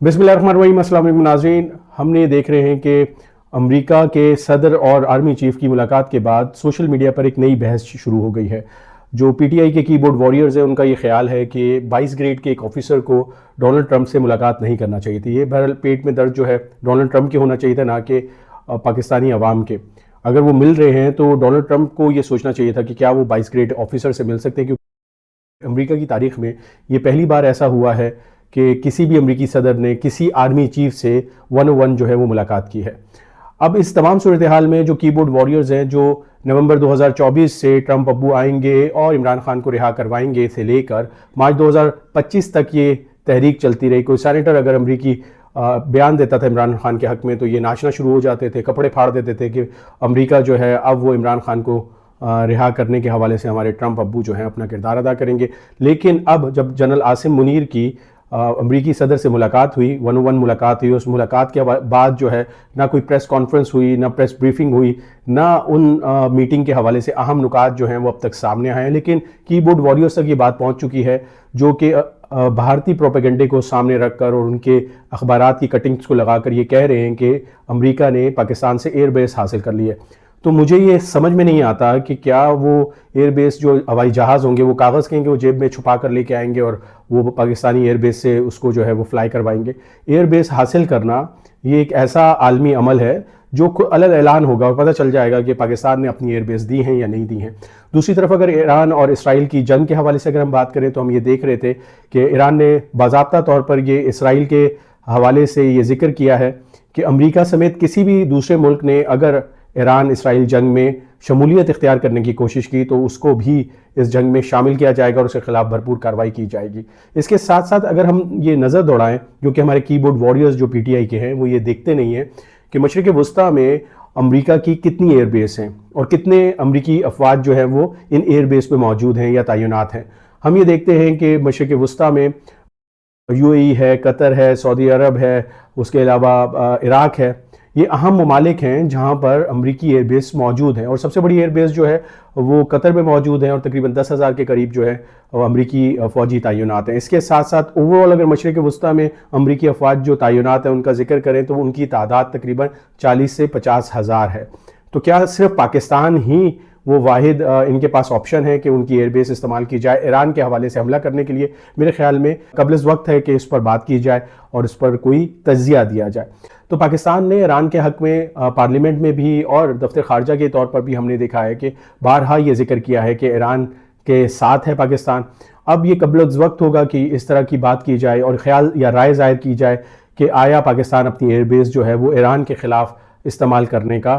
بسم اللہ الرحمن الرحیم، السلام علیکم ناظرین۔ ہم نے دیکھ رہے ہیں کہ امریکہ کے صدر اور آرمی چیف کی ملاقات کے بعد سوشل میڈیا پر ایک نئی بحث شروع ہو گئی ہے۔ جو پی ٹی آئی کے کی بورڈ واریئرز ہیں، ان کا یہ خیال ہے کہ بائیس گریڈ کے ایک آفیسر کو ڈونلڈ ٹرمپ سے ملاقات نہیں کرنا چاہیے تھی۔ یہ بہرحال پیٹ میں درد جو ہے، ڈونلڈ ٹرمپ کے ہونا چاہیے تھا، نہ کہ پاکستانی عوام کے۔ اگر وہ مل رہے ہیں تو ڈونلڈ ٹرمپ کو یہ سوچنا چاہیے تھا کہ کیا وہ بائیس گریڈ آفیسر سے مل سکتے ہیں، کیونکہ امریکہ کی تاریخ میں یہ پہلی بار ایسا ہوا ہے کہ کسی بھی امریکی صدر نے کسی آرمی چیف سے ون ون جو ہے وہ ملاقات کی ہے۔ اب اس تمام صورتحال میں جو کی بورڈ واریئرز ہیں جو نومبر دو ہزار چوبیس سے ٹرمپ ابو آئیں گے اور عمران خان کو رہا کروائیں گے سے لے کر مارچ دو ہزار پچیس تک یہ تحریک چلتی رہی۔ کوئی سینیٹر اگر امریکی بیان دیتا تھا عمران خان کے حق میں تو یہ ناچنا شروع ہو جاتے تھے، کپڑے پھاڑ دیتے تھے کہ امریکہ جو ہے اب وہ عمران خان کو رہا کرنے کے حوالے سے ہمارے ٹرمپ ابو جو ہیں اپنا کردار ادا کریں گے۔ لیکن اب جب جنرل عاصم منیر کی امریکی صدر سے ملاقات ہوئی ون ون ملاقات ہوئی، اس ملاقات کے بعد جو ہے نہ کوئی پریس کانفرنس ہوئی، نہ پریس بریفنگ ہوئی، نہ ان میٹنگ کے حوالے سے اہم نکات جو ہیں وہ اب تک سامنے آئے ہیں۔ لیکن کی بورڈ واریئرس تک یہ بات پہنچ چکی ہے جو کہ بھارتی پروپیگنڈے کو سامنے رکھ کر اور ان کے اخبارات کی کٹنگز کو لگا کر یہ کہہ رہے ہیں کہ امریکہ نے پاکستان سے ایئر بیس حاصل کر لی ہے۔ تو مجھے یہ سمجھ میں نہیں آتا کہ کیا وہ ایئر بیس جو ہوائی جہاز ہوں گے وہ کاغذ کہیں گے وہ جیب میں چھپا کر لے کے آئیں گے اور وہ پاکستانی ایئر بیس سے اس کو جو ہے وہ فلائی کروائیں گے۔ ایئر بیس حاصل کرنا یہ ایک ایسا عالمی عمل ہے جو الگ اعلان ہوگا اور پتہ چل جائے گا کہ پاکستان نے اپنی ایئر بیس دی ہیں یا نہیں دی ہیں۔ دوسری طرف اگر ایران اور اسرائیل کی جنگ کے حوالے سے اگر ہم بات کریں تو ہم یہ دیکھ رہے تھے کہ ایران نے باضابطہ طور پر یہ اسرائیل کے حوالے سے یہ ذکر کیا ہے کہ امریکہ سمیت کسی بھی دوسرے ملک نے اگر ایران اسرائیل جنگ میں شمولیت اختیار کرنے کی کوشش کی تو اس کو بھی اس جنگ میں شامل کیا جائے گا اور اس کے خلاف بھرپور کارروائی کی جائے گی۔ اس کے ساتھ ساتھ اگر ہم یہ نظر دوڑائیں، جو کہ ہمارے کی بورڈ واریئرز جو پی ٹی آئی کے ہیں، وہ یہ دیکھتے نہیں ہیں کہ مشرق وسطیٰ میں امریکہ کی کتنی ایئر بیس ہیں اور کتنے امریکی افواج جو ہیں وہ ان ایئر بیس پہ موجود ہیں یا تعینات ہیں۔ ہم یہ دیکھتے ہیں کہ مشرق وسطیٰ میں یو اے ای ہے، قطر ہے، سعودی عرب ہے، اس کے علاوہ عراق ہے۔ یہ اہم ممالک ہیں جہاں پر امریکی ایئر بیس موجود ہیں اور سب سے بڑی ایئر بیس جو ہے وہ قطر میں موجود ہیں اور تقریباً دس ہزار کے قریب جو ہے امریکی فوجی تعینات ہیں۔ اس کے ساتھ ساتھ اوور آل اگر مشرق وسطیٰ میں امریکی افواج جو تعینات ہیں ان کا ذکر کریں تو ان کی تعداد تقریباً چالیس سے پچاس ہزار ہے۔ تو کیا صرف پاکستان ہی وہ واحد ان کے پاس آپشن ہے کہ ان کی ایئر بیس استعمال کی جائے ایران کے حوالے سے حملہ کرنے کے لیے۔ میرے خیال میں قبل اس وقت ہے کہ اس پر بات کی جائے اور اس پر کوئی تجزیہ دیا جائے۔ تو پاکستان نے ایران کے حق میں پارلیمنٹ میں بھی اور دفتر خارجہ کے طور پر بھی ہم نے دیکھا ہے کہ بارہا یہ ذکر کیا ہے کہ ایران کے ساتھ ہے پاکستان۔ اب یہ قبل از وقت ہوگا کہ اس طرح کی بات کی جائے اور خیال یا رائے ظاہر کی جائے کہ آیا پاکستان اپنی ایئر بیس جو ہے وہ ایران کے خلاف استعمال کرنے کا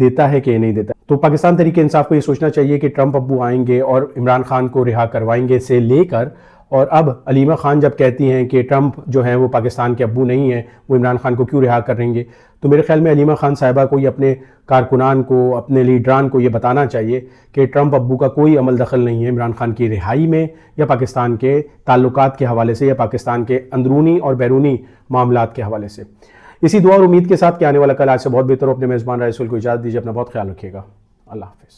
دیتا ہے کہ نہیں دیتا۔ تو پاکستان طریقے انصاف کو یہ سوچنا چاہیے کہ ٹرمپ ابو آئیں گے اور عمران خان کو رہا کروائیں گے سے لے کر، اور اب علیمہ خان جب کہتی ہیں کہ ٹرمپ جو ہیں وہ پاکستان کے ابو نہیں ہیں، وہ عمران خان کو کیوں رہا کریں گے؟ تو میرے خیال میں علیمہ خان صاحبہ کو یہ اپنے کارکنان کو، اپنے لیڈران کو یہ بتانا چاہیے کہ ٹرمپ ابو کا کوئی عمل دخل نہیں ہے عمران خان کی رہائی میں یا پاکستان کے تعلقات کے حوالے سے یا پاکستان کے اندرونی اور بیرونی معاملات کے حوالے سے۔ اسی دعا اور امید کے ساتھ کہ آنے والا کل آج سے بہت بہتر ہو۔ اپنے میزبان رائسول کو اجازت دیجیے، اپنا بہت خیال رکھیے گا۔ الله حافظ.